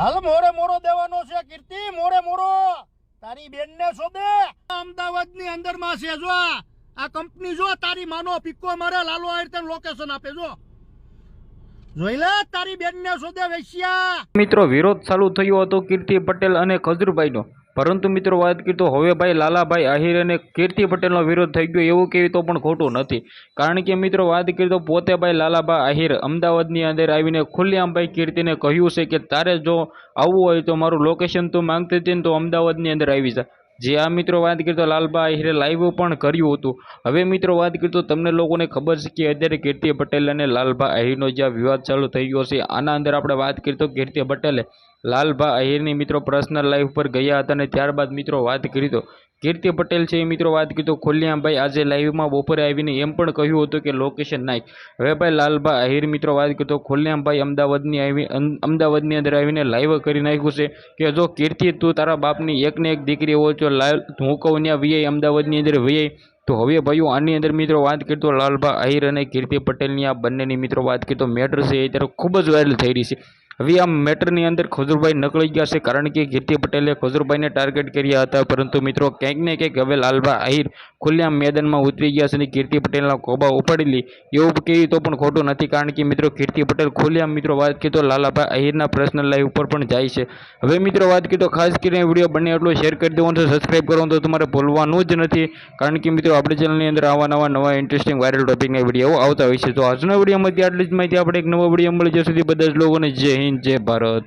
હાલ મોરે મોરો દેવાનો છે, કીર્તિ, મોરે મોરો. તારી બેનને શોધે. અમદાવાદની અંદરમાં છે, જો આ. કંપની જો, તારી માનો પિક્કો મારે લાલો આયર તને લોકેશન આપે, જો. જોઈ લે, તારી બેનને શોધે, વૈશ્યા. મિત્રો, વિરોધ ચાલુ થયો હતો, કીર્તિ પટેલ અને ખજૂરભાઈનો. પરંતુ મિત્રો વાત કરી તો હવે ભાઈ લાલાભાઈ આહિર અને કીર્તિ પટેલનો વિરોધ થઈ ગયો એવું કહેવી તો પણ ખોટું નથી. કારણ કે મિત્રો વાત કરી તો પોતે ભાઈ લાલાભાઈ આહિર અમદાવાદની અંદર આવીને ખુલ્લેઆમ ભાઈ કીર્તિને કહ્યું છે કે તારે જો આવવું હોય તો મારું લોકેશન તું માંગતી હતી ને તો અમદાવાદની અંદર આવી જા. જે આ મિત્રો વાત કરી તો લાલબા આહિરે લાઈવ પણ કર્યું હતું. હવે મિત્રો વાત કરી તો તમને લોકોને ખબર છે કે અત્યારે કીર્તિ પટેલ અને લાલભા આહિરનો જે વિવાદ ચાલુ થઈ ગયો છે, આના અંદર આપણે વાત કરી તો કીર્તિ પટેલે લાલભા અહિરની મિત્રો પર્સનલ લાઈફ પર ગયા હતા અને ત્યારબાદ મિત્રો વાત કરી તો કીર્તિ પટેલ છે એ મિત્રો વાત કરી તો ખુલ્લેઆમ આજે લાઈવમાં બપોરે આવીને એમ પણ કહ્યું હતું કે લોકેશન નાખ હવે ભાઈ લાલભા અહીર મિત્રો વાત કરી તો ખુલ્લેઆમ અમદાવાદની આવી અમદાવાદની અંદર આવીને લાઈવ કરી નાખ્યું છે કે જો કીર્તિ તું તારા બાપની એકને એક દીકરી હોય તો લાલ, હું કહું ત્યાં વીઆઈ અમદાવાદની અંદર વીઆઈ તો હવે ભાઈઓ આની અંદર મિત્રો વાત કરીએ તો લાલભા આહિર અને કીર્તિ પટેલની આ બંનેની મિત્રો વાત કરીએ તો મેટર છે એ અત્યારે ખૂબ જ વાયરલ થઈ રહી છે. હવે આ મેટરની અંદર ખજુરભાઈ નકળી ગયા છે કારણ કે કીર્તિ પટેલે ખજુરભાઈને ટાર્ગેટ કર્યા હતા. પરંતુ મિત્રો, ક્યાંક ને ક્યાંક હવે લાલભા આહિર ખુલ્લેઆમ મેદાનમાં ઉતરી ગયા છે અને કીર્તિ પટેલના કોબા ઉપાડી લી એવું કહેવી તો પણ ખોટું નથી, કારણ કે મિત્રો કીર્તિ પટેલ ખુલ્લેઆમ મિત્રો વાત કરીએ તો લાલાભાઈ અહીરના પર્સનલ લાઈવ ઉપર પણ જાય છે. હવે મિત્રો વાત કરીએ ખાસ કરીને વીડિયો બને એટલો શેર કરી દેવાનું છે સબસ્ક્રાઈબ કરવાનું તો તમારે ભૂલવાનું જ નથી. કારણ કે મિત્રો આપણી ચેનલની અંદર આવા નવા નવા ઇન્ટરેસ્ટિંગ વાયરલ ટોપિકના વીડિયો આવતા હોય છે. તો આજના વિડીયોમાંથી આટલી જ માહિતી. આપણે એક નવો વીડિયો મળી જ્યાં સુધી બધા જ લોકોને જય હિન્દ, જય ભારત.